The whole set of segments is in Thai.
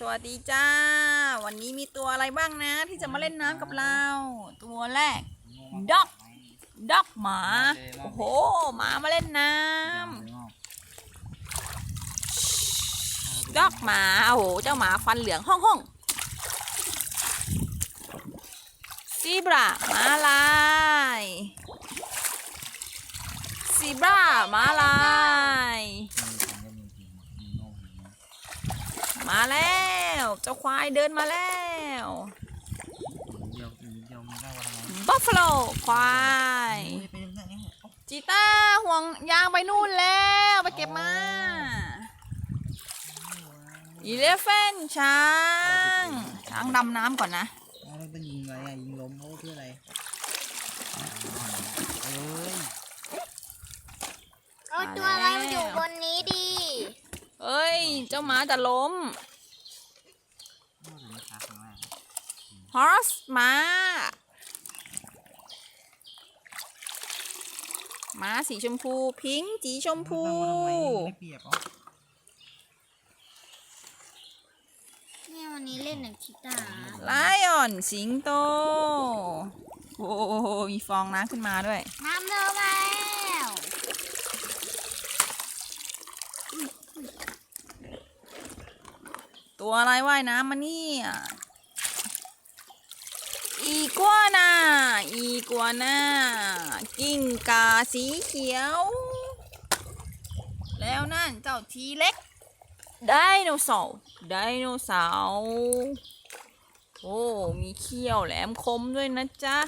สวัสดีจ้า วันนี้มีตัวอะไรบ้างนะ ที่จะมาเล่นน้ำกับเรา ตัวแรกด็อกด็อกหมา โอ้โหหมามาเล่นน้ำด็อกหมา โอ้โห เจ้าหมาฟันเหลืองห้องห้องซีบราหมาลายซีบราหมาลาย มาแล้ว เจ้าควายเดินมาแล้วเดียวเดียวมันได้วันละบัฟฟาโลควายไปเรื่องนี้จีต้าห่วงยางไปนู่นแล้วไปเก็บมาอีเลฟเฟนช้างช้างดำน้ำก่อนนะเราเป็นยิงอะไรอะยิงล้มเขาคืออะไรเอ้ย เอาตัวอะไรมาอยู่บนนี้ดี เอ้ยเจ้าหมาจะล้มน่าจะไม่ชักมากฮอสม้า ม้าสีชมพู พิงค์สีชมพูไม่เปียกหรอเนี่ยวันนี้เล่นหนังชิตา ไลออน สิงโต โอ้โหมีฟองน้ำขึ้นมาด้วย น้ำเร็วมาแล้ว ตัวอะไรว่ายน้ำมาเนี่ย อีกัวนาอีกัวนากิ้งกาสีเขียว แล้วนั่นเจ้าทีเล็ก ไดโนเสาร์ไดโนเสาร์โอ้ มีเขี้ยวแหลมคมด้วยนะจ๊ะ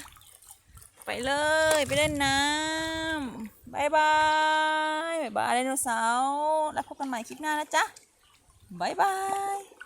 ไปเลย ไปเล่นน้ำบายบายบายบายไดโนเสาร์ แล้วพบกันใหม่คลิปหน้านะจ๊ะบายบาย